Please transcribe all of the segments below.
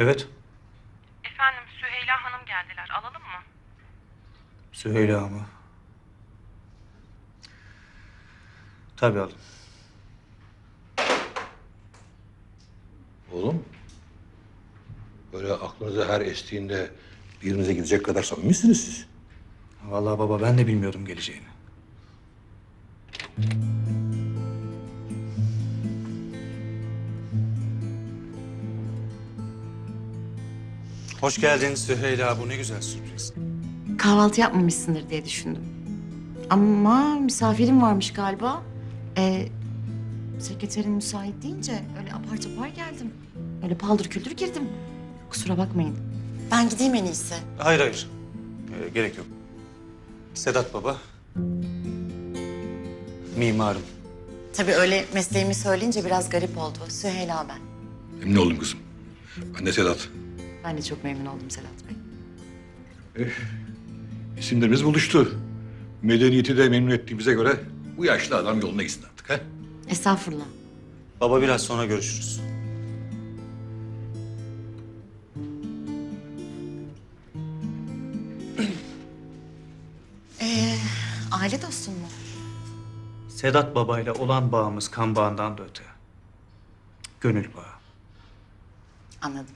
Evet. Efendim Süheyla Hanım geldiler. Alalım mı? Süheyla mı? Tabii alın. Oğlum. Böyle aklınıza her estiğinde birinize gidecek kadar samimisiniz siz. Vallahi baba ben de bilmiyordum geleceğini. Hoş geldin Süheyla. Bu ne güzel sürpriz. Kahvaltı yapmamışsındır diye düşündüm. Ama misafirim varmış galiba. Ee, sekreterin müsait deyince öyle apar topar geldim. Öyle paldır küldür girdim. Kusura bakmayın. Ben gideyim en iyisi. Hayır hayır. Ee, gerek yok. Sedat baba. Mimarım. Tabii öyle mesleğimi söyleyince biraz garip oldu. Süheyla ben. Emin oldum kızım. Ben de Sedat. Ben de çok memnun oldum Sedat Bey. İsimlerimiz buluştu. Medeniyeti de memnun ettiğimize göre bu yaşlı adam yoluna gitsin artık. ha? Estağfurullah. Baba biraz sonra görüşürüz. Ee, aile dostun mu? Sedat babayla olan bağımız kan bağından da öte. Gönül bağı. Anladım.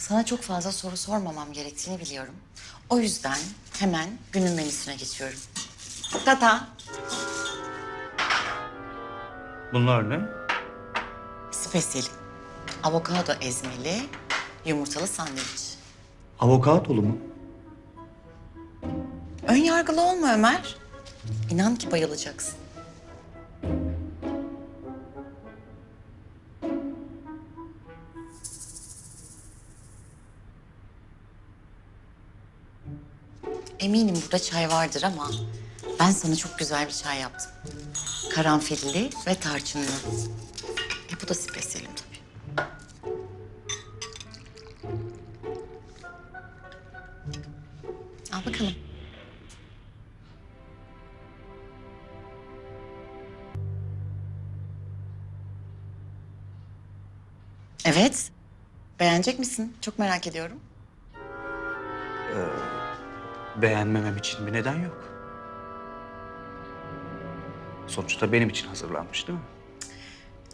Sana çok fazla soru sormamam gerektiğini biliyorum. O yüzden hemen günün menüsüne geçiyorum. Tata. Bunlar ne? Spesiyeli. Avokado ezmeli, yumurtalı sandviç. Avokadolu mu? Ön yargılı olma Ömer. İnan ki bayılacaksın. Eminim burada çay vardır ama ben sana çok güzel bir çay yaptım. Karanfilli ve tarçınlı. E bu da spesiyelim tabii. Al bakalım. Evet. Beğenecek misin? Çok merak ediyorum. Beğenmemem için bir neden yok. Sonuçta benim için hazırlanmış değil mi?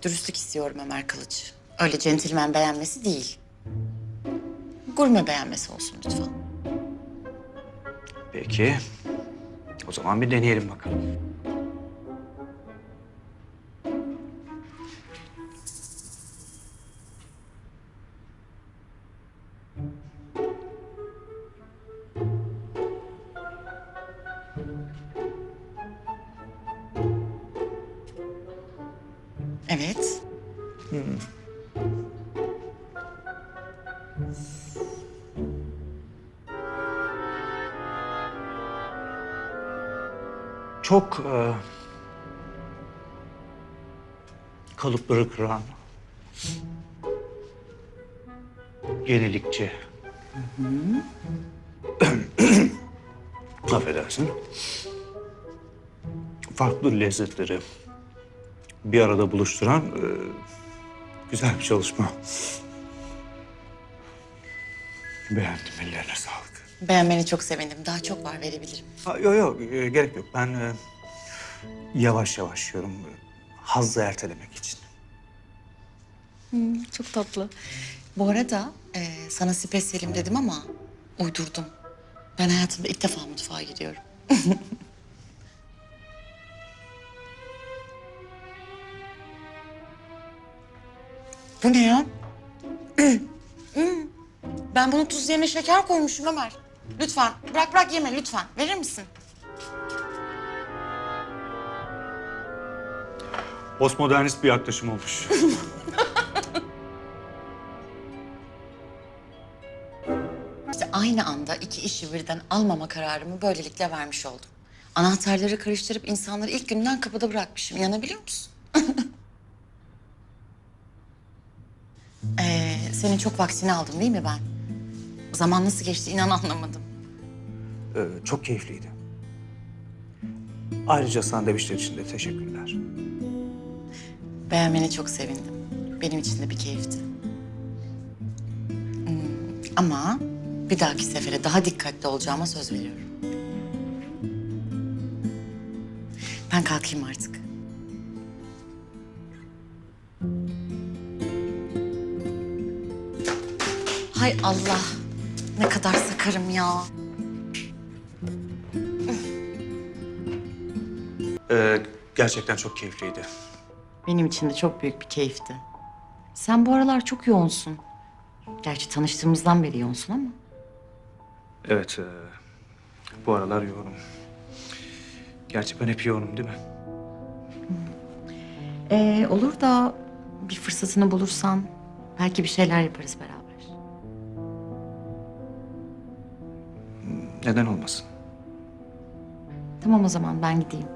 Dürüstlük istiyorum Ömer Kılıç. Öyle centilmen beğenmesi değil. Gurme beğenmesi olsun lütfen. Peki. O zaman bir deneyelim bakalım. Evet. Çok e, kalıpları kıran, yenilikçi. Affedersin. Farklı lezzetleri bir arada buluşturan e, güzel bir çalışma. Beğendim, ellerine sağlık. Beğenmeni çok sevindim. Daha çok var verebilirim. Ha, Yok yok e, gerek yok. Ben e, yavaş yavaş yiyorum. e, Hazzı ertelemek için. Çok tatlı. Bu arada e, sana spesiyelim dedim ama uydurdum. Ben hayatımda ilk defa mutfağa gidiyorum. Bu ne ya? Ben bunu tuz yerine şeker koymuşum Ömer. Lütfen bırak bırak yeme lütfen. Verir misin? Postmodernist bir yaklaşım olmuş. İşte aynı anda iki işi birden almama kararımı böylelikle vermiş oldum. Anahtarları karıştırıp insanları ilk günden kapıda bırakmışım. İnanabiliyor musun? ee, senin çok vaktini aldım değil mi ben? Zaman nasıl geçti inan anlamadım. Ee, çok keyifliydi. Ayrıca sandviçler için de teşekkürler. Beğenmeni çok sevindim. Benim için de bir keyifti. Ama bir dahaki sefere daha dikkatli olacağıma söz veriyorum. Ben kalkayım artık. Hay Allah. Ne kadar sakarım ya. Ee, gerçekten çok keyifliydi. Benim için de çok büyük bir keyifti. Sen bu aralar çok yoğunsun. Gerçi tanıştığımızdan beri yoğunsun ama. Evet, e, bu aralar yoğunum. Gerçi ben hep yoğunum değil mi? Ee, olur da bir fırsatını bulursan belki bir şeyler yaparız beraber. Neden olmasın? Tamam o zaman ben gideyim.